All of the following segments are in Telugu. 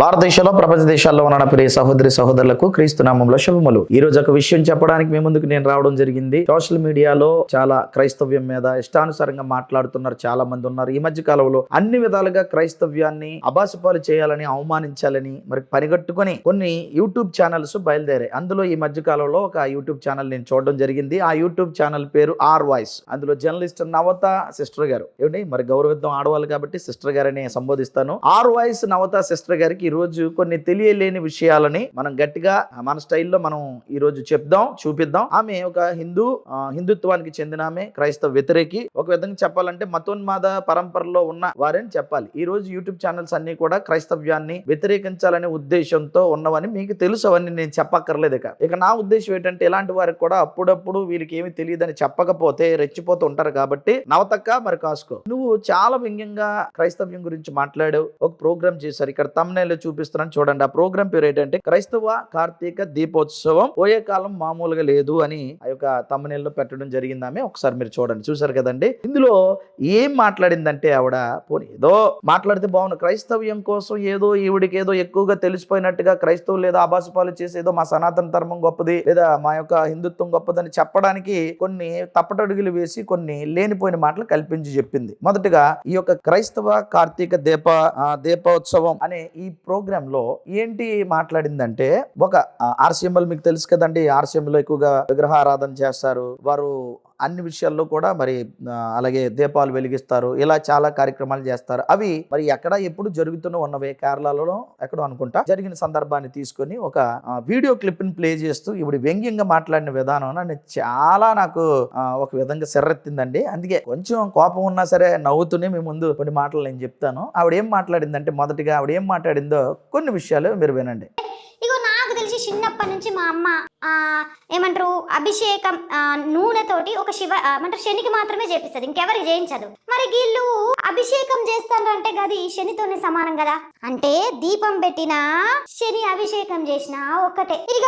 భారతదేశంలో ప్రపంచ దేశాల్లో ఉన్న ప్రియ సహోదరి సహోదరులకు క్రీస్తు నామంలో శుభములు. ఈ రోజు ఒక విషయం చెప్పడానికి మీ ముందుకు నేను రావడం జరిగింది. సోషల్ మీడియాలో చాలా క్రైస్తవ్యం మీద ఇష్టానుసారంగా మాట్లాడుతున్నారు చాలా మంది ఉన్నారు. ఈ మధ్య కాలంలో అన్ని విధాలుగా క్రైస్తవ్యాన్ని అబాసుపాలు చేయాలని అవమానించాలని మరి పనిగట్టుకుని కొన్ని యూట్యూబ్ ఛానల్స్ బయలుదేరాయి. అందులో ఈ మధ్య కాలంలో ఒక యూట్యూబ్ ఛానల్ నేను చూడడం జరిగింది. ఆ యూట్యూబ్ ఛానల్ పేరు ఆర్ వాయిస్. అందులో జర్నలిస్ట్ నవత సిస్టర్ గారు. ఏమండి? మరి గౌరవిద్దాం ఆడవాళ్ళు కాబట్టి సిస్టర్ గారని సంబోధిస్తాను. ఆర్ వాయిస్ నవత సిస్టర్ గారికి ఈ రోజు కొన్ని తెలియలేని విషయాలని మనం గట్టిగా మన స్టైల్లో మనం ఈరోజు చెప్దాం చూపిద్దాం. ఆమె ఒక హిందూ హిందుత్వానికి చెందిన ఆమె క్రైస్తవ వ్యతిరేకి. ఒక విధంగా చెప్పాలంటే మతోన్మాద పరంపరలో ఉన్న వారని చెప్పాలి. ఈ రోజు యూట్యూబ్ ఛానల్స్ అన్ని కూడా క్రైస్తవ్యాన్ని వ్యతిరేకించాలనే ఉద్దేశంతో ఉన్నవని మీకు తెలుసు అవన్నీ నేను చెప్పక్కర్లేదు ఇక. ఇక నా ఉద్దేశం ఏంటంటే ఇలాంటి వారికి కూడా అప్పుడప్పుడు వీరికి ఏమి తెలియదని చెప్పకపోతే రెచ్చిపోతూ ఉంటారు కాబట్టి నవతక్క మరి కాసుకో. నువ్వు చాలా వ్యంగ్యంగా క్రైస్తవ్యం గురించి మాట్లాడావు. ఒక ప్రోగ్రామ్ చేశారు. ఇక్కడ తమ్నేలో చూపిస్తున్నాను చూడండి. ఆ ప్రోగ్రామ్ పేరు ఏంటంటే క్రైస్తవ కార్తీక దీపోత్సవం. పోయే కాలం మామూలుగా లేదు అని ఆ యొక్క తమ్నేల్లో పెట్టడం జరిగిందామే ఒకసారి మీరు చూడండి. చూసారు కదండి? ఇందులో ఏం మాట్లాడిందంటే ఆవిడ పోనీ ఏదో మాట్లాడితే బాగుంది క్రైస్తవ్యం కోసం ఏదో ఈవిడికి ఏదో ఎక్కువగా తెలిసిపోయినట్టుగా క్రైస్తవులు లేదా ఆభాసపాలు చేసి ఏదో మా సనాతన ధర్మం గొప్పది లేదా మా యొక్క హిందుత్వం గొప్పదని చెప్పడానికి కొన్ని తప్పటడుగులు వేసి కొన్ని లేనిపోయిన మాటలు కల్పించి చెప్పింది. మొదటగా ఈ యొక్క క్రైస్తవ కార్తీక దీప దీపోత్సవం అనే ఈ ప్రోగ్రాంలో ఏంటి మాట్లాడిందంటే ఒక ఆర్సీఎంఎల్ మీకు తెలుసు కదండి ఆర్సీఎంలో ఎక్కువగా విగ్రహారాధన చేస్తారు. వారు అన్ని విషయాల్లో కూడా మరి అలాగే దీపాలు వెలిగిస్తారు ఇలా చాలా కార్యక్రమాలు చేస్తారు. అవి మరి ఎక్కడ ఎప్పుడు జరుగుతూనే ఉన్నవే కేరళలో ఎక్కడో అనుకుంటా. జరిగిన సందర్భాన్ని తీసుకొని ఒక వీడియో క్లిప్ని ప్లే చేస్తూ ఇప్పుడు వ్యంగ్యంగా మాట్లాడిన విధానం నన్ను చాలా నాకు ఒక విధంగా సెర్రెత్తిందండి. అందుకే కొంచెం కోపం ఉన్నా సరే నవ్వుతూనే మీ ముందు కొన్ని మాటలు నేను చెప్తాను. ఆవిడ ఏం మాట్లాడిందంటే మొదటిగా ఆవిడ ఏం మాట్లాడిందో కొన్ని విషయాలు మీరు వినండి. తెలిసి చిన్నప్పటి నుంచి మా అమ్మ ఏమంటారు అభిషేకం నూనెతోటి ఒక శివ ఏమంటారు శనికి మాత్రమే చేపిస్తుంది. ఇంకెవరికి చేయించదు. మరి వీళ్ళు అభిషేకం చేస్తారు అంటే గది శనితోనే సమానం కదా? అంటే దీపం పెట్టిన శని అభిషేకం చేసిన ఒక్కటే. ఇక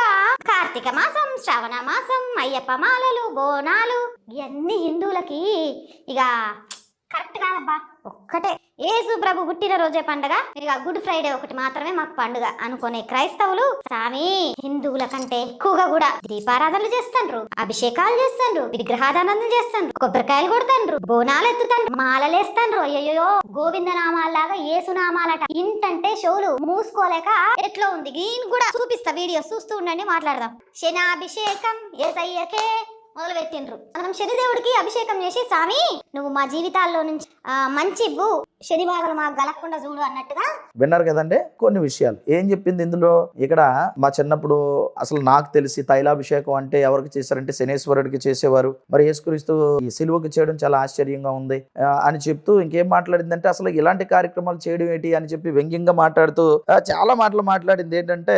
కార్తీక మాసం శ్రావణ మాసం అయ్యప్ప మాలలు బోనాలు ఇవన్నీ హిందువులకి ఇక కరెక్ట్ కాదబ్బా ఒక్కటే. యేసు ప్రభు పుట్టిన రోజే పండగ. ఇక గుడ్ ఫ్రైడే ఒకటి మాత్రమే మాకు పండుగ. అనుకునే క్రైస్తవులు స్వామి హిందువుల కంటే ఎక్కువగా కూడా దీపారాధనలు చేస్తాండ్రు అభిషేకాలు చేస్తాండ్రు విగ్రహారాధనలు చేస్తాండ్రు కొబ్బరికాయలు కొడతాండ్రు బోనాలు ఎత్తుతాండ్రు మాలలేస్తాండ్రు అయ్యో గోవింద నామాలాగా యేసు నామాలట ఇంతంటే షోలు మూసుకోలేక ఎట్లా ఉంది. దీని కూడా చూపిస్తా వీడియో చూస్తూ ఉండండి మాట్లాడదాం. శనాభిషేకం ఏసయ్యకే మొదలు పెట్టిండ్రు మనం శనిదేవుడికి అభిషేకం చేసి స్వామి నువ్వు మా జీవితాల్లో నుంచి మంచి ఇవ్వు శని బాధలు మాకు గలకుండా చూడు అన్నట్టుగా? విన్నారు కదండి? కొన్ని విషయాలు. ఏం చెప్పింది ఇందులో? ఇక్కడ మా చిన్నప్పుడు అసలు నాకు తెలిసి తైలాభిషేకం అంటే ఎవరికి చేశారంటే శనేశ్వరుడికి చేసేవారు. మరి యేసుక్రీస్తు ఈ సిలువకి చేయడం చాలా ఆశ్చర్యంగా ఉంది. అని చెప్తూ ఇంకేం మాట్లాడిందంటే అసలు ఇలాంటి కార్యక్రమాలు చేయడం ఏంటి అని చెప్పి వ్యంగ్యంగా మాట్లాడుతూ చాలా మాటలు మాట్లాడింది ఏంటంటే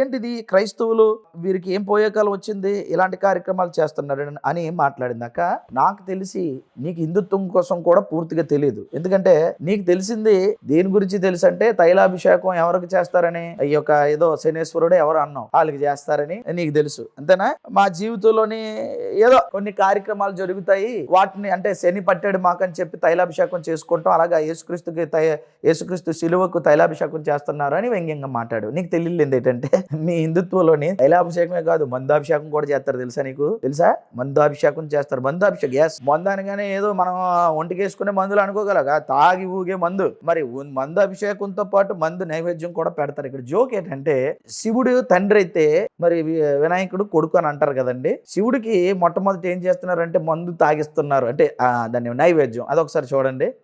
ఏంటిది? క్రైస్తవులు వీరికి ఏం పోయే కాలం వచ్చింది? ఇలాంటి కార్యక్రమాలు చేస్తున్నారు అని మాట్లాడింది. అక్క నాకు తెలిసి నీకు హిందుత్వం కోసం కూడా పూర్తిగా తెలియదు ఎందుకంటే నీకు తెలిసింది దేని గురించి తెలుసు అంటే తైలాభిషేకం ఎవరికి చేస్తారని? ఈ యొక్క ఏదో శనేశ్వరుడు ఎవరు అన్నావు? వాళ్ళకి చేస్తారని నీకు తెలుసు. అంతేనా? మా జీవితంలోని ఏదో కొన్ని కార్యక్రమాలు జరుగుతాయి. వాటిని అంటే శని పట్టాడు మాకని చెప్పి తైలాభిషేకం చేసుకుంటాం. అలాగా యేసుక్రీస్తుకి తై యేసుక్రీస్తు శిలువకు తైలాభిషేకం చేస్తున్నారు అని వ్యంగ్యంగా మాట్లాడు. నీకు తెలియలేదు ఏంటంటే మీ హిందుత్వంలోని తైలాభిషేకమే కాదు మందాభిషేకం కూడా చేస్తారు తెలుసా నీకు? తెలుసా? మందాభిషేకం చేస్తారు. మందాభిషేకం ఎస్ మందు అనగానే ఏదో మనం ఒంటికి వేసుకునే మందులు అనుకోగలగా. తాగి ఊగే మందు. మరి మందు అభిషేకంతో పాటు మందు నైవేద్యం కూడా పెడతారు. ఇక్కడ జోక్ ఏంటంటే శివుడు తండ్రి అయితే మరి వి- వినాయకుడు కొడుకు అని అంటారు కదండి. శివుడికి మొట్టమొదటి ఏం చేస్తున్నారంటే మందు తాగిస్తున్నారు. అంటే దాన్ని నైవేద్యం. అదొకసారి చూడండి.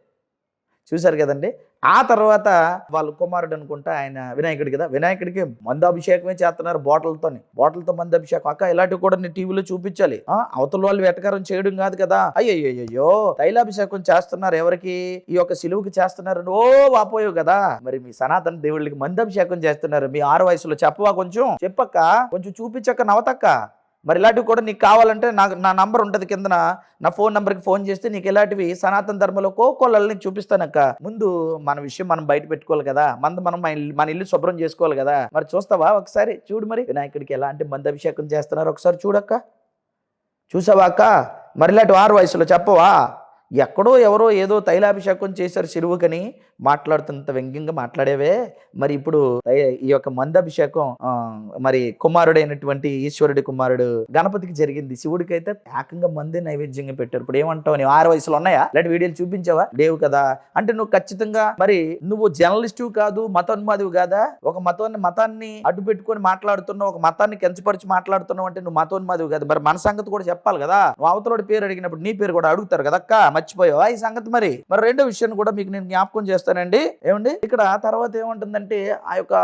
చూశారు కదండి? ఆ తర్వాత వాళ్ళ కుమారుడు అనుకుంటా ఆయన వినాయకుడి కదా వినాయకుడికి మందాభిషేకమే చేస్తున్నారు బాటిల్తోని. బాటిల్తో మందాభిషేకం. అక్క ఇలాంటివి కూడా నేను టీవీలో చూపించాలి. ఆ, అవతల వాళ్ళు వెటకారం చేయడం కాదు కదా. అయ్యయ్యో తైలాభిషేకం చేస్తున్నారు ఎవరికి? ఈ యొక్క సిలువుకి చేస్తున్నారు. ఓ వాపోయావు కదా. మరి మీ సనాతన దేవుళ్ళకి మందాభిషేకం చేస్తున్నారు. మీ ఆరు వయసులో చెప్పవా కొంచెం? చెప్పక్క కొంచెం చూపించక్క నవతక్క. మరి ఇలాంటివి కూడా నీకు కావాలంటే నాకు నా నంబర్ ఉంటుంది కిందన. నా ఫోన్ నెంబర్కి ఫోన్ చేస్తే నీకు ఇలాంటివి సనాతన ధర్మంలో కోకోళ్ళని నీకు చూపిస్తానక్క ముందు మన విషయం మనం బయట పెట్టుకోవాలి కదా. మంద మనం మన ఇల్లు- మన ఇల్లు శుభ్రం చేసుకోవాలి కదా. మరి చూస్తావా ఒకసారి? చూడు మరి. వినాయకుడికి ఎలాంటి మందాభిషేకం చేస్తున్నారు ఒకసారి చూడక్క. చూసావా అక్క? మరి ఇలాంటి ఆరు వయసులో చెప్పవా? ఎక్కడో ఎవరో ఏదో తైలాభిషేకం చేశారు శిరువుకని మాట్లాడుతున్నంత వ్యంగ్యంగా మాట్లాడేవే. మరి ఇప్పుడు ఈ యొక్క మందాభిషేకం మరి కుమారుడైనటువంటి ఈశ్వరుడి కుమారుడు గణపతికి జరిగింది. శివుడికి అయితే ఏకంగా మందే నైవేద్యంగా పెట్టారు. ఇప్పుడు ఏమంటావు నువ్వు ఆరు వయసులో ఉన్నాయా? ఇలాంటి వీడియోలు చూపించావా? లేవు కదా. అంటే నువ్వు ఖచ్చితంగా మరి నువ్వు జర్నలిస్టు కాదు మతోన్మాదివి కాదా? ఒక మతాన్ని మతాన్ని అడ్డు పెట్టుకొని మాట్లాడుతున్నావు ఒక మతాన్ని కెంచపరిచి మాట్లాడుతున్నావు అంటే నువ్వు మతోన్మాదివి కాదు. మరి మన సంగతి కూడా చెప్పాలి కదా. నువ్వు అవతలోడి పేరు అడిగినప్పుడు నీ పేరు కూడా అడుగుతారు కదా మర్చిపోయావా ఈ సంగతి మరి? మరి రెండో విషయాన్ని కూడా మీకు నేను జ్ఞాపకం చేస్తానండి. ఏమండి? ఇక్కడ తర్వాత ఏముంటుందంటే ఆ యొక్క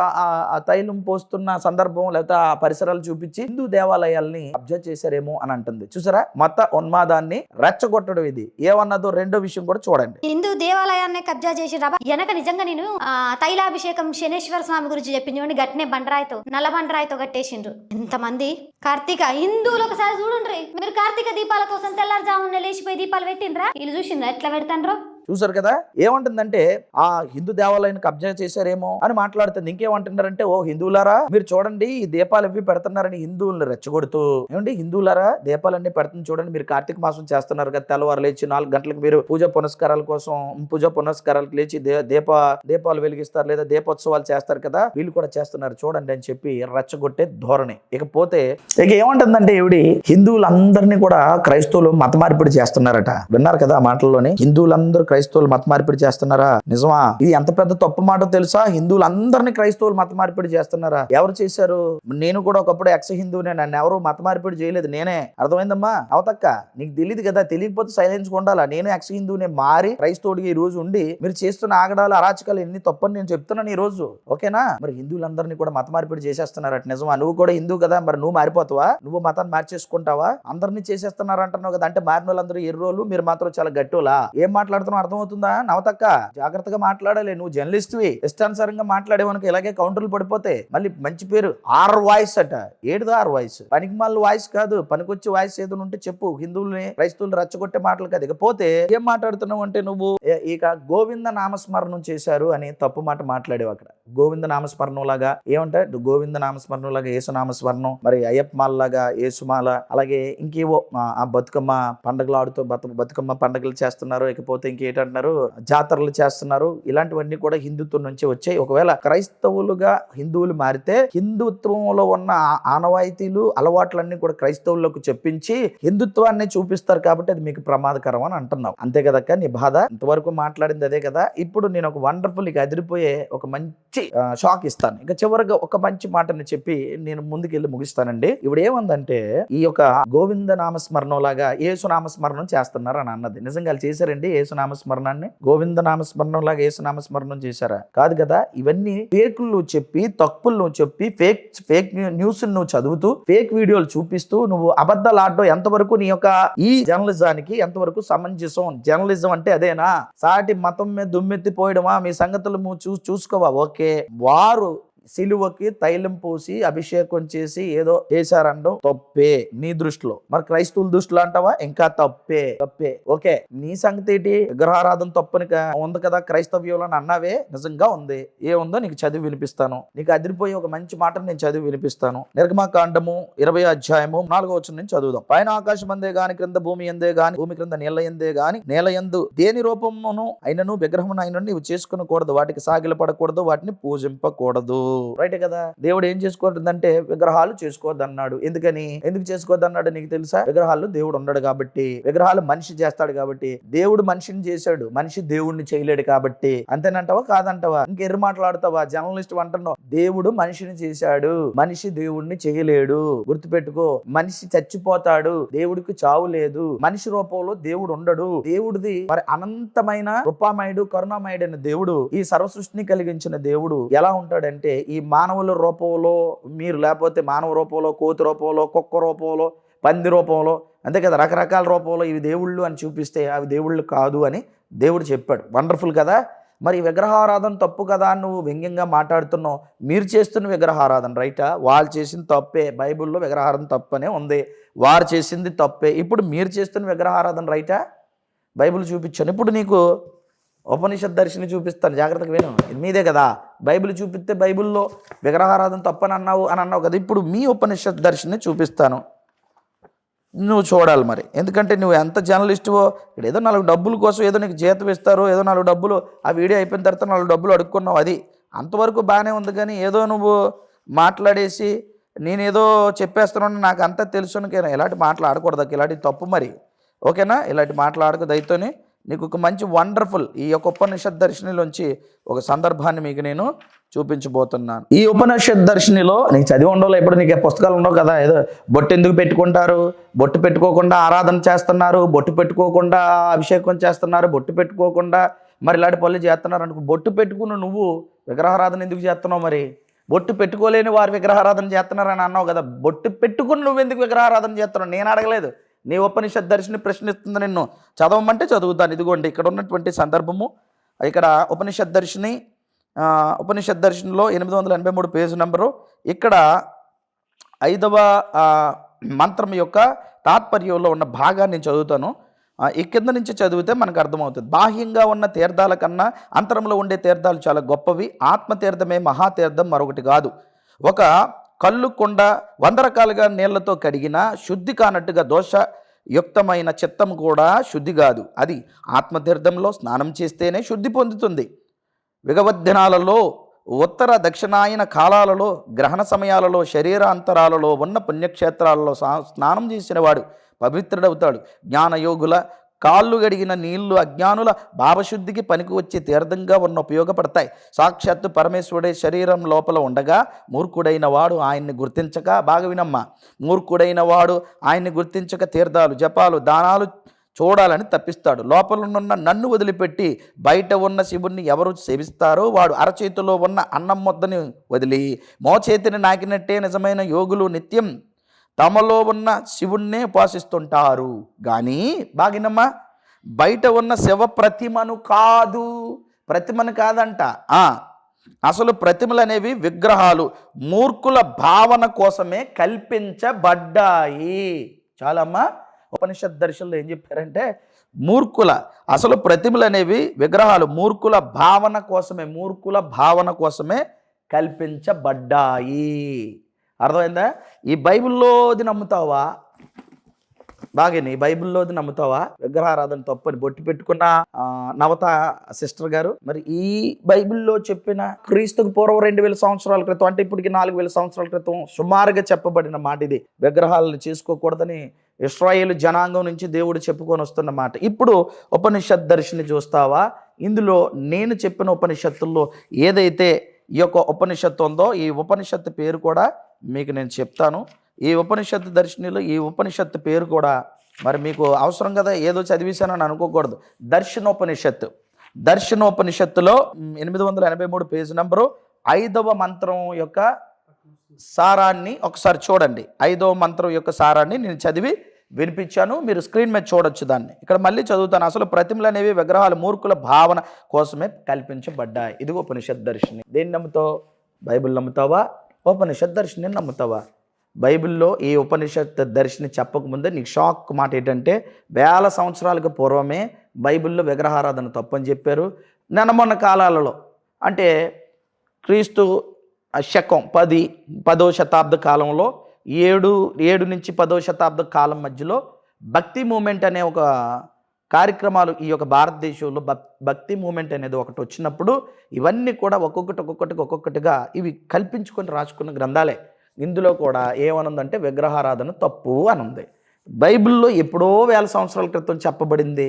తైలం పోస్తున్న సందర్భం లేదా ఆ పరిసరాలు చూపించి హిందూ దేవాలయాల్ని అబ్జర్వ్ చేశారేమో అని అంటుంది. చూసారా? మత ఉన్మాదాన్ని రెచ్చగొట్టడం ఇది. ఏమన్నదో రెండో విషయం కూడా చూడండి. హిందూ దేవాలయాన్ని కబ్జా చేసి వెనక నిజంగా నేను ఆ, తైలాభిషేకం శనేశ్వర స్వామి గురించి చెప్పింది చూడండి. గట్టినే బండరాయితో నల్ల బండరాయితో కట్టేసిండ్రు. ఇంతమంది కార్తీక హిందువులు ఒకసారి చూడండి మీరు కార్తీక దీపాల కోసం తెల్లారుజామున లేచిపోయి దీపాలు పెట్టిండ్రా? వీళ్ళు చూసిండ్రా? ఎట్లా పెడతాండ్రో? చూసారు కదా? ఏమంటుందంటే ఆ హిందూ దేవాలయాన్ని కబ్జా చేశారేమో అని మాట్లాడుతుంది. ఇంకేమంటున్నారంటే ఓ హిందువులారా మీరు చూడండి ఈ దీపాలు ఇవి పెడుతున్నారని హిందువులను రెచ్చగొడుతూ ఏమండి హిందువులారా దీపాలన్నీ పెడుతుంది చూడండి మీరు కార్తీక మాసం చేస్తున్నారు కదా తెల్లవారు లేచి నాలుగు గంటలకు మీరు పూజ పునస్కారాల కోసం పూజ పునస్కారాలకు లేచి దే- దీప దీపాలు వెలిగిస్తారు లేదా దీపోత్సవాలు చేస్తారు కదా వీళ్ళు కూడా చేస్తున్నారు చూడండి అని చెప్పి రెచ్చగొట్టే ధోరణి. ఇకపోతే ఇక ఏమంటుందంటే ఇవిడి హిందువులందరినీ కూడా క్రైస్తవులు మత మార్పిడి చేస్తున్నారట. విన్నారు కదా ఆ మాటల్లోనే? హిందువులందరూ క్రైస్తవులు మత మార్పిడి చేస్తున్నారా? నిజమా? ఇది ఎంత పెద్ద తప్పు మాట తెలుసా? హిందువులందరినీ క్రైస్తవులు మత మార్పిడి చేస్తున్నారా? ఎవరు చేశారు? నేను కూడా ఒకప్పుడు ఎక్స్ హిందువునే నన్ను ఎవరు మత మార్పిడి చేయలేదు నేనే. అర్థమైందమ్మా? అవతక్క? నీకు తెలియదు కదా తెలియకపోతే సైలెన్స్ ఉండాలా? నేను ఎక్స్ హిందువునే మారి క్రైస్తవుడికి ఈ రోజు ఉండి మీరు చేస్తున్న ఆగడాలు అరాచకాలు ఎన్ని తప్పని నేను చెప్తున్నాను ఈ రోజు. ఓకేనా? మరి హిందువులందరినీ కూడా మత మార్పిడి చేసేస్తున్నారట నిజమా? నువ్వు కూడా హిందూ కదా మరి నువ్వు మారిపోతావా? నువ్వు మతాన్ని మార్చేసుకుంటావా? అందరినీ చేసేస్తున్నారంటున్నావు కదా అంటే మారిన వాళ్ళందరూ ఎర్రోళ్ళు మీరు మాత్రం చాలా గట్టోలా ఏం మాట్లాడుతున్నావు? అర్థమవుతుందా? నవతక్క జాగ్రత్తగా మాట్లాడాలి. నువ్వు జర్నలిస్ట్వి. ఇష్టానుసారంగా మాట్లాడేవనుకో ఇలాగే కౌంటర్లు పడిపోతే మళ్ళీ మంచి పేరు ఆర్ వాయిస్ అట. ఏడుదో ఆర్ వాయిస్? పనికి మళ్ళీ వాయిస్ కాదు. పనికొచ్చే వాయిస్ ఏదైనా ఉంటే చెప్పు. హిందువుల్ని క్రైస్తవులు రచ్చగొట్టే మాటలు కాదు. ఇకపోతే ఏం మాట్లాడుతున్నావు అంటే నువ్వు? ఇక గోవింద నామస్మరణం చేశారు అని తప్పు మాట మాట్లాడేవు అక్కడ. గోవింద నామస్మరణం లాగా ఏమంటే గోవింద నామస్మరణం లాగా యేసు నామస్మరణం మరి అయ్యప్పమాల లాగా యేసుమాల అలాగే ఇంకేవో ఆ, బతుకమ్మ పండుగలు ఆడుతూ బతు బతుకమ్మ పండుగలు చేస్తున్నారు. ఇకపోతే ఏంటంటున్నారు? జాతరలు చేస్తున్నారు. ఇలాంటివన్నీ కూడా హిందుత్వం నుంచి వచ్చాయి. ఒకవేళ క్రైస్తవులుగా హిందువులు మారితే హిందుత్వంలో ఉన్న ఆనవాయితీలు అలవాట్లన్నీ కూడా క్రైస్తవులకు చెప్పించి హిందుత్వాన్ని చూపిస్తారు కాబట్టి అది మీకు ప్రమాదకరం అని అంటున్నావు. అంతే కదక్క నీ బాధ? ఇంతవరకు మాట్లాడింది అదే కదా. ఇప్పుడు నేను ఒక వండర్ఫుల్ ఇక అదిరిపోయే ఒక మంచి షాక్ ఇస్తాను. ఇంకా చివరిగా ఒక మంచి మాటని చెప్పి నేను ముందుకెళ్ళి ముగిస్తానండి. ఇప్పుడు ఏమందంటే ఈ యొక్క గోవింద నామస్మరణం లాగా ఏసు నామస్మరణం చేస్తున్నారు అని అన్నది. నిజంగా చేశారండి చేశారండి యేసు నామస్మరణాన్ని? గోవింద నామస్మరణం లాగా ఏసు నామస్మరణం చేశారా? కాదు కదా ఇవన్నీ ఫేకులు చెప్పి తప్పులు నువ్వు చెప్పి ఫేక్ ఫేక్ న్యూస్ నువ్వు చదువుతూ ఫేక్ వీడియోలు చూపిస్తూ నువ్వు అబద్ధాలు ఆడడం ఎంతవరకు నీ యొక్క ఈ జర్నలిజానికి ఎంతవరకు సమంజసం? జర్నలిజం అంటే అదేనా? సాటి మతం మీద దుమ్మెత్తి పోయడమా మీ సంగతులు నువ్వు చూ చూసుకోవా? ఓకే. వారు సిలువకి తైలం పోసి అభిషేకం చేసి ఏదో చేశారనడం తప్పే నీ దృష్టిలో. మరి క్రైస్తవుల దృష్టిలో అంటావా? ఇంకా తప్పే. తప్పే. ఓకే. నీ సంగతి ఏంటి? విగ్రహారాధన తప్పని ఉంది కదా క్రైస్తవ్యంలో అని అన్నావే? నిజంగా ఉంది. ఏముందో నీకు చదివి వినిపిస్తాను. నీకు అదిరిపోయి ఒక మంచి మాటను నేను చదివి వినిపిస్తాను. నిర్గమకాండము ఇరవై అధ్యాయము నాలుగో వచ్చిన నుంచి చదువుదాం. పైన ఆకాశం అందే గాని క్రింద భూమి ఎందే గాని భూమి క్రింద నీళ్ళ ఎందే గాని నేల ఎందు దేని రూపమును అయినను విగ్రహమును అయినను నీవు చేసుకునకూడదు. వాటికి సాగిలపడకూడదు. వాటిని పూజింపకూడదు. రైట్ కదా? దేవుడు ఏం చేసుకోవద్దంటే విగ్రహాలు చేసుకోవద్దు అన్నాడు ఎందుకని? ఎందుకు చేసుకోవద్దు అన్నాడు నీకు తెలుసా? విగ్రహాలు దేవుడు ఉండడు కాబట్టి విగ్రహాలు మనిషి చేస్తాడు కాబట్టి దేవుడు మనిషిని చేశాడు. మనిషి దేవుడిని చేయలేడు కాబట్టి. అంతేనంటావా? కాదంటావా? ఇంకెర్రి మాట్లాడతావా? జర్నలిస్ట్ అంటున్నావు. దేవుడు మనిషిని చేశాడు. మనిషి దేవుడిని చేయలేడు. గుర్తుపెట్టుకో. మనిషి చచ్చిపోతాడు. దేవుడికి చావు లేదు. మనిషి రూపంలో దేవుడు ఉండడు. దేవుడిది మరి అనంతమైన కృపామయుడు కరుణామయుడైన దేవుడు ఈ సర్వ సృష్టిని కలిగించిన దేవుడు ఎలా ఉంటాడంటే ఈ మానవుల రూపంలో మీరు లేకపోతే మానవ రూపంలో కోతి రూపంలో కుక్క రూపంలో పంది రూపంలో అంతే కదా రకరకాల రూపంలో ఇవి దేవుళ్ళు అని చూపిస్తే అవి దేవుళ్ళు కాదు అని దేవుడు చెప్పాడు. వండర్ఫుల్ కదా? మరి విగ్రహారాధన తప్పు కదా అని నువ్వు వ్యంగ్యంగా మాట్లాడుతున్నావు. మీరు చేస్తున్న విగ్రహారాధన రైటా వాళ్ళు చేసింది తప్పే. బైబిల్లో విగ్రహారాధన తప్పనే ఉంది. వారు చేసింది తప్పే. ఇప్పుడు మీరు చేస్తున్న విగ్రహారాధన రైటా బైబిల్ చూపించాను. ఇప్పుడు నీకు ఉపనిషత్ దర్శిని చూపిస్తాను జాగ్రత్తగా విను. ఇది మీదే కదా. బైబిల్ చూపిస్తే బైబిల్లో విగ్రహారాధన తప్పని అన్నావు అని అన్నావు కదా. ఇప్పుడు మీ ఉపనిషత్ దర్శిని చూపిస్తాను. నువ్వు చూడాలి మరి. ఎందుకంటే నువ్వు ఎంత జర్నలిస్టువో ఇక్కడ ఏదో నాలుగు డబ్బుల కోసం ఏదో నీకు జీతం ఇస్తారు ఏదో నాలుగు డబ్బులు ఆ వీడియో అయిపోయిన తర్వాత నాలుగు డబ్బులు అడుక్కున్నావు. అది అంతవరకు బాగానే ఉంది కానీ ఏదో నువ్వు మాట్లాడేసి నేనేదో చెప్పేస్తున్నాను నాకు అంతా తెలుసు ఇలాంటి మాటలు ఆడకూడదు. ఇలాంటి తప్పు మరి. ఓకేనా? ఇలాంటి మాటలు ఆడకు దయతోని. నీకు ఒక మంచి వండర్ఫుల్ ఈ యొక్క ఉపనిషత్ దర్శనిలోంచి ఒక సందర్భాన్ని మీకు నేను చూపించబోతున్నాను. ఈ ఉపనిషత్ దర్శనిలో నీకు చదివి ఉండవు ఇప్పుడు నీకు పుస్తకాలు ఉండవు కదా. ఏదో బొట్టు ఎందుకు పెట్టుకుంటారు? బొట్టు పెట్టుకోకుండా ఆరాధన చేస్తున్నారు బొట్టు పెట్టుకోకుండా అభిషేకం చేస్తున్నారు బొట్టు పెట్టుకోకుండా మరి ఇలాంటి పనులు చేస్తున్నారు అనుకో బొట్టు పెట్టుకుని నువ్వు విగ్రహారాధన ఎందుకు చేస్తున్నావు మరి? బొట్టు పెట్టుకోలేని వారు విగ్రహారాధన చేస్తున్నారని అన్నావు కదా. బొట్టు పెట్టుకుని నువ్వు ఎందుకు విగ్రహారాధన చేస్తున్నావు? నేను అడగలేదు. నీ ఉపనిషత్ దర్శిని ప్రశ్నిస్తుంది నిన్ను. చదవమంటే చదువుతాను. ఇదిగోండి ఇక్కడ ఉన్నటువంటి సందర్భము. ఇక్కడ ఉపనిషత్ దర్శిని ఉపనిషత్ దర్శనంలో ఎనిమిది వందల ఎనభై మూడు పేజీ నెంబరు. ఇక్కడ ఐదవ మంత్రం యొక్క తాత్పర్యంలో ఉన్న భాగాన్ని నేను చదువుతాను. ఈ కింద నుంచి చదివితే మనకు అర్థమవుతుంది. బాహ్యంగా ఉన్న తీర్థాల కన్నా అంతరంలో ఉండే తీర్థాలు చాలా గొప్పవి. ఆత్మతీర్థమే మహాతీర్థం మరొకటి కాదు. ఒక కళ్ళు కొండ వంద రకాలుగా నీళ్ళతో కడిగిన శుద్ధి కానట్టుగా దోషయుక్తమైన చిత్తం కూడా శుద్ధి కాదు. అది ఆత్మతీర్థంలో స్నానం చేస్తేనే శుద్ధి పొందుతుంది. విగవద్దినాలలో ఉత్తర దక్షిణాయన కాలాలలో గ్రహణ సమయాలలో శరీరాంతరాలలో ఉన్న పుణ్యక్షేత్రాలలో సా- స్నానం చేసిన వాడు పవిత్రుడవుతాడు. జ్ఞానయోగుల కాళ్ళు గడిగిన నీళ్ళు అజ్ఞానుల భావశుద్ధికి పనికి వచ్చే తీర్థంగా ఉన్న ఉపయోగపడతాయి. సాక్షాత్తు పరమేశ్వరుడే శరీరం లోపల ఉండగా మూర్ఖుడైన వాడు ఆయన్ని గుర్తించక బాగా వినమ్మా మూర్ఖుడైన వాడు ఆయన్ని గుర్తించక తీర్థాలు జపాలు దానాలు చూడాలని తప్పిస్తాడు. లోపలనున్న నన్ను వదిలిపెట్టి బయట ఉన్న శివుణ్ణి ఎవరు సేవిస్తారో వాడు అరచేతిలో ఉన్న అన్నం ముద్దని వదిలి మోచేతిని నాకినట్టే నిజమైన యోగులు నిత్యం తమలో ఉన్న శివుణ్ణే ఉపాసిస్తుంటారు. కానీ బాగినమ్మా బయట ఉన్న శివ ప్రతిమను కాదు. ప్రతిమను కాదంట. అసలు ప్రతిమలు అనేవి విగ్రహాలు. మూర్ఖుల భావన కోసమే కల్పించబడ్డాయి. చాలమ్మా ఉపనిషత్ దర్శనంలో ఏం చెప్పారంటే మూర్ఖుల అసలు ప్రతిమలు అనేవి విగ్రహాలు మూర్ఖుల భావన కోసమే మూర్ఖుల భావన కోసమే కల్పించబడ్డాయి. అర్థమైందా? ఈ బైబిల్లోది నమ్ముతావా? బాగాని బైబిల్లోది నమ్ముతావా? విగ్రహారాధన తప్పని బొట్టు పెట్టుకున్న నవత సిస్టర్ గారు మరి ఈ బైబిల్లో చెప్పిన క్రీస్తుకు పూర్వం రెండు వేల సంవత్సరాల క్రితం అంటే ఇప్పటికి నాలుగు వేల సంవత్సరాల క్రితం సుమారుగా చెప్పబడిన మాట ఇది. విగ్రహాలను చేసుకోకూడదని ఇస్రాయేల్ జనాంగం నుంచి దేవుడు చెప్పుకొని వస్తున్న మాట. ఇప్పుడు ఉపనిషత్ దర్శిని చూస్తావా? ఇందులో నేను చెప్పిన ఉపనిషత్తుల్లో ఏదైతే ఈ యొక్క ఉపనిషత్తు ఉందో ఈ ఉపనిషత్తు పేరు కూడా మీకు నేను చెప్తాను. ఈ ఉపనిషత్తు దర్శినిలో ఈ ఉపనిషత్తు పేరు కూడా మరి మీకు అవసరం కదా? ఏదో చదివేశానని అనుకోకూడదు. దర్శనోపనిషత్తు. దర్శనోపనిషత్తులో ఎనిమిది వందల ఎనభై మూడు పేజీ నంబరు ఐదవ మంత్రం యొక్క సారాన్ని ఒకసారి చూడండి. ఐదవ మంత్రం యొక్క సారాన్ని నేను చదివి వినిపించాను. మీరు స్క్రీన్ మీద చూడొచ్చు దాన్ని. ఇక్కడ మళ్ళీ చదువుతాను. అసలు ప్రతిమలు అనేవి విగ్రహాలు మూర్ఖుల భావన కోసమే కల్పించబడ్డాయి. ఇది ఉపనిషత్ దర్శిని. దేన్ని నమ్ముతావు? బైబిల్ నమ్ముతావా? ఉపనిషత్ దర్శిని నమ్ముతావా? బైబిల్లో ఈ ఉపనిషత్ దర్శిని చెప్పకముందే నీకు షాక్ మాట ఏంటంటే వేల సంవత్సరాలకు పూర్వమే బైబిల్లో విగ్రహారాధన తప్పని చెప్పారు. నిన్న మొన్న కాలాలలో అంటే క్రీస్తు శకం పది పదో శతాబ్ద కాలంలో ఏడు ఏడు నుంచి పదో శతాబ్ద కాలం మధ్యలో భక్తి మూమెంట్ అనే ఒక కార్యక్రమాలు ఈ యొక్క భారతదేశంలో భక్ భక్తి మూమెంట్ అనేది ఒకటి వచ్చినప్పుడు ఇవన్నీ కూడా ఒక్కొక్కటి ఒక్కొక్కటి ఒక్కొక్కటిగా ఇవి కల్పించుకొని రాసుకున్న గ్రంథాలే. ఇందులో కూడా ఏమనుందంటే విగ్రహారాధన తప్పు అని ఉంది బైబిల్లో ఎప్పుడో వేల సంవత్సరాల క్రితం చెప్పబడింది.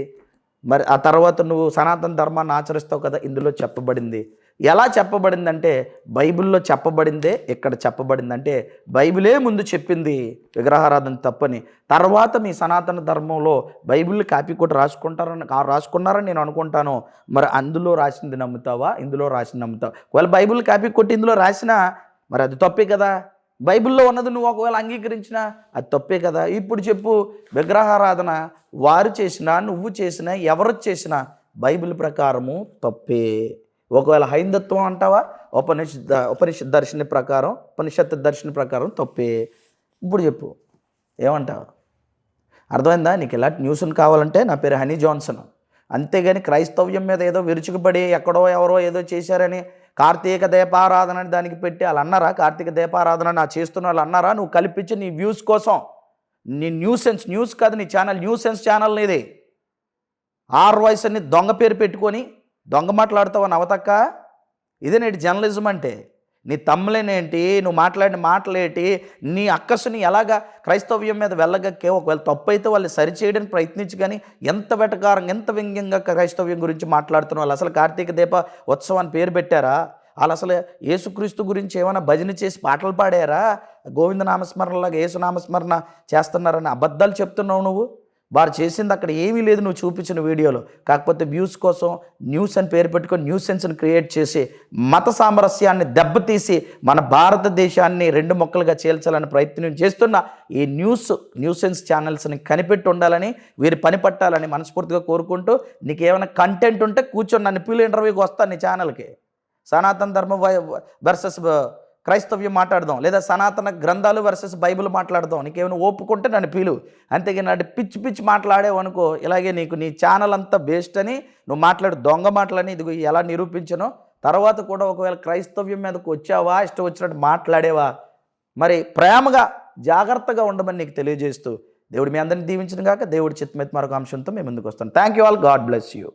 మరి ఆ తర్వాత నువ్వు సనాతన ధర్మాన్ని ఆచరిస్తావు కదా ఇందులో చెప్పబడింది. ఎలా చెప్పబడిందంటే బైబిల్లో చెప్పబడిందే ఇక్కడ చెప్పబడిందంటే బైబిలే ముందు చెప్పింది విగ్రహారాధన తప్పని. తర్వాత మీ సనాతన ధర్మంలో బైబిల్ కాపీ కొట్టి రాసుకుంటారని రాసుకున్నారని నేను అనుకుంటాను. మరి అందులో రాసింది నమ్ముతావా? ఇందులో రాసింది నమ్ముతావా? ఒకవేళ బైబిల్ కాపీ కొట్టి ఇందులో రాసినా మరి అది తప్పే కదా? బైబిల్లో ఉన్నది నువ్వు ఒకవేళ అంగీకరించినా అది తప్పే కదా? ఇప్పుడు చెప్పు విగ్రహారాధన వారు చేసినా నువ్వు చేసినా ఎవరు చేసినా బైబిల్ ప్రకారము తప్పే. ఒకవేళ హైందత్వం అంటావా? ఉపనిషత్ ఉపనిషత్ దర్శన ప్రకారం ఉపనిషత్ దర్శన ప్రకారం తప్పే. ఇప్పుడు చెప్పు. ఏమంటావు? అర్థమైందా? నీకు ఇలాంటి న్యూస్ని కావాలంటే నా పేరు హనీ జాన్సన్. అంతేగాని క్రైస్తవ్యం మీద ఏదో విరుచుకుపడి ఎక్కడో ఎవరో ఏదో చేశారని కార్తీక దీపారాధన అని దానికి పెట్టి వాళ్ళు అన్నారా? కార్తీక దీపారాధన నా చేస్తున్న వాళ్ళు అన్నారా? నువ్వు కల్పించి నీ వ్యూస్ కోసం. నీ న్యూసెన్స్ న్యూస్ కాదు నీ ఛానల్ న్యూసెన్స్ ఛానల్ ఇది ఆర్ వాయిస్ అని దొంగ పేరు పెట్టుకొని దొంగ మాట్లాడుతావు నవతక్క? ఇదే నేటి జర్నలిజం అంటే. నీ తమ్ములేనేంటి నువ్వు మాట్లాడిన మాటలేంటి? నీ అక్కసుని ఎలాగా క్రైస్తవ్యం మీద వెళ్ళగక్కే? ఒకవేళ తప్పు అయితే వాళ్ళు సరిచేయడానికి ప్రయత్నించి కానీ ఎంత వెటకారంగా ఎంత వ్యంగ్యంగా క్రైస్తవ్యం గురించి మాట్లాడుతున్న వాళ్ళు అసలు కార్తీక దీప ఉత్సవాన్ని పేరు పెట్టారా? వాళ్ళు అసలు యేసుక్రీస్తు గురించి ఏమైనా భజన చేసి పాటలు పాడారా? గోవింద నామస్మరణలాగా యేసు నామస్మరణ చేస్తున్నారని అబద్ధాలు చెప్తున్నావు నువ్వు? వారు చేసింది అక్కడ ఏమీ లేదు నువ్వు చూపించిన వీడియోలో. కాకపోతే వ్యూస్ కోసం న్యూస్ అని పేరు పెట్టుకొని న్యూస్ సెన్స్ని క్రియేట్ చేసి మత సామరస్యాన్ని దెబ్బతీసి మన భారతదేశాన్ని రెండు మొక్కలుగా చేల్చాలని ప్రయత్నం చేస్తున్న ఈ న్యూస్ న్యూసెన్స్ ఛానల్స్ని కనిపెట్టి ఉండాలని వీరి పని పట్టాలని మనస్ఫూర్తిగా కోరుకుంటూ నీకు ఏమైనా కంటెంట్ ఉంటే కూర్చొని నన్ను పిలు ఇంటర్వ్యూకి వస్తాను నీ ఛానల్కి సనాతన ధర్మ వర్సెస్ క్రైస్తవ్యం మాట్లాడదాం లేదా సనాతన గ్రంథాలు వర్సెస్ బైబిల్ మాట్లాడదాం. నీకేమైనా ఓపుకుంటే నన్ను పీలు. అంతేగాని నాటి పిచ్చి పిచ్చి మాట్లాడేవు అనుకో ఇలాగే నీకు నీ ఛానల్ అంతా బేస్ట్ అని నువ్వు మాట్లాడు దొంగ మాటలని ఇది ఎలా నిరూపించనో తర్వాత కూడా ఒకవేళ క్రైస్తవ్యం మీదకు వచ్చావా ఇష్టం వచ్చినట్టు మాట్లాడేవా మరి ప్రేమగా జాగ్రత్తగా ఉండమని నీకు తెలియజేస్తూ దేవుడు మీ అందరిని దీవించిన కాక దేవుడి చిత్తమెత్తి మరొక అంశంతో మేము ముందుకు వస్తాం thank you all God bless you